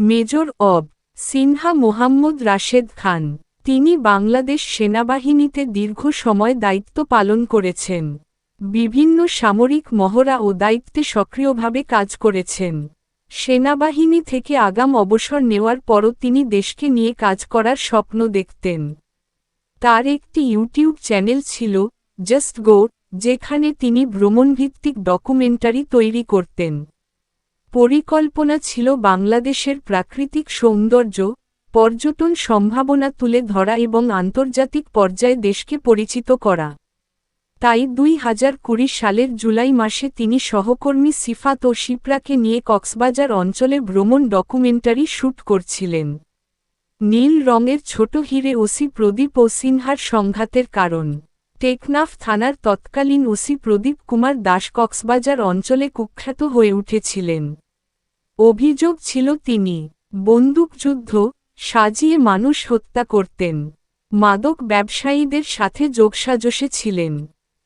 Major অব সিনহা মোহাম্মদ রাশেদ খান, তিনি বাংলাদেশ সেনাবাহিনীতে দীর্ঘ সময় দায়িত্ব পালন করেছেন। বিভিন্ন সামরিক মহড়া ও দায়িত্বে সক্রিয়ভাবে কাজ করেছেন। সেনাবাহিনী থেকে আগাম অবসর নেওয়ার পরও তিনি দেশকে নিয়ে কাজ করার স্বপ্ন দেখতেন। তার একটি ইউটিউব চ্যানেল ছিল জাস্ট গো যেখানে তিনি ভ্রমণভিত্তিক ডকুমেন্টারি তৈরি করতেন। পরিকল্পনা ছিল বাংলাদেশের প্রাকৃতিক সৌন্দর্য, পর্যটন সম্ভাবনা তুলে ধরা এবং আন্তর্জাতিক পর্যায়ে দেশকে পরিচিত করা। তাই দুই হাজার কুড়ি সালের জুলাই মাসে তিনি সহকর্মী সিফাত ও শিপ্রাকে নিয়ে কক্সবাজার অঞ্চলে ভ্রমণ ডকুমেন্টারি শ্যুট করছিলেন। নীল রঙের ছোট হিরে ওসি প্রদীপ ও সিনহার সংঘাতের কারণ। টেকনাফ থানার তৎকালীন ওসি প্রদীপ কুমার দাস কক্সবাজার অঞ্চলে কুখ্যাত হয়ে উঠেছিলেন। অভিযোগ ছিল তিনি বন্দুকযুদ্ধ সাজিয়ে মানুষ হত্যা করতেন। মাদক ব্যবসায়ীদের সাথে যোগসাজশে ছিলেন।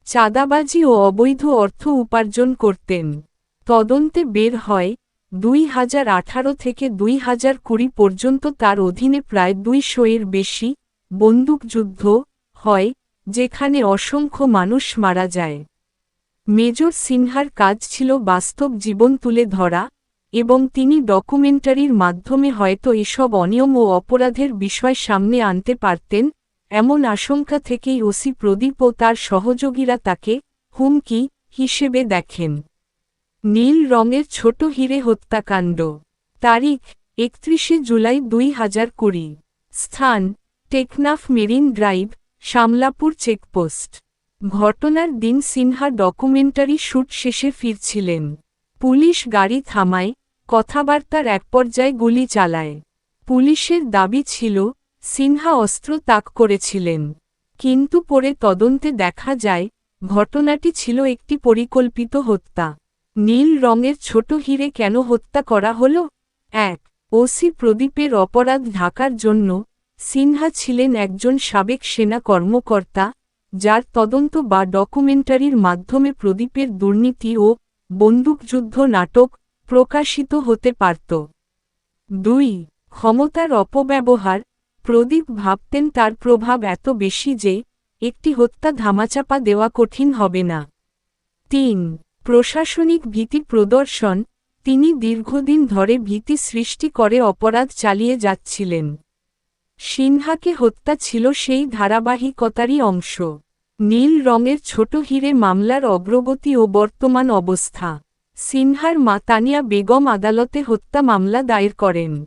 চাঁদাবাজি ও অবৈধ অর্থ উপার্জন করতেন। তদন্তে বের হয় দুই হাজার আঠারো থেকে দুই হাজার কুড়ি পর্যন্ত তার অধীনে প্রায় দুইশো এর বেশি বন্দুকযুদ্ধ হয়, যেখানে অসংখ্য মানুষ মারা যায়। মেজর সিনহার কাজ ছিল বাস্তব জীবন তুলে ধরা এবং তিনি ডকুমেন্টারির মাধ্যমে হয়তো এসব অনিয়ম ও অপরাধের বিষয় সামনে আনতে পারতেন, এমন আশঙ্কা থেকেই ওসি প্রদীপ ও তার সহযোগীরা তাকে হুমকি হিসেবে দেখেন। নীল রঙের ছোট হিরে হত্যাকাণ্ড। তারিখ, একত্রিশে জুলাই দুই হাজার কুড়ি। স্থান, Teknaf marine drive, Shamlapur checkpost. ঘটনার দিন সিনহা ডকুমেন্টারি শ্যুট শেষে ফিরছিলেন। পুলিশ গাড়ি থামায়, কথাবার্তার এক পর্যায়ে গুলি চালায়। পুলিশের দাবি ছিল, সিনহা অস্ত্র তাক করেছিলেন। কিন্তু পরে তদন্তে দেখা যায়, ঘটনাটি ছিল একটি পরিকল্পিত হত্যা। নীল রঙের ছোট হিরে কেন হত্যা করা হল? এক, ওসি প্রদীপের অপরাধ ঢাকার জন্য, সিনহা ছিলেন একজন সাবেক সেনা কর্মকর্তা, যার তদন্ত বা ডকুমেন্টারির মাধ্যমে প্রদীপের দুর্নীতি ও বন্দুকযুদ্ধ নাটক প্রকাশিত হতে পারত। দুই, ক্ষমতার অপব্যবহার। প্রদীপ ভাবতেন তার প্রভাব এত বেশি যে একটি হত্যা ধামাচাপা দেওয়া কঠিন হবে না। তিন, প্রশাসনিক ভীতি প্রদর্শন। তিনি দীর্ঘদিন ধরে ভীতি সৃষ্টি করে অপরাধ চালিয়ে যাচ্ছিলেন। সিনহাকে হত্যা ছিল সেই ধারাবাহিকতারই অংশ। নীল রঙের ছোট হিরে মামলার অগ্রগতি ও বর্তমান অবস্থা। সিনহার মা তানিয়া বেগম আদালতে হত্যা মামলা দায়ের করেন।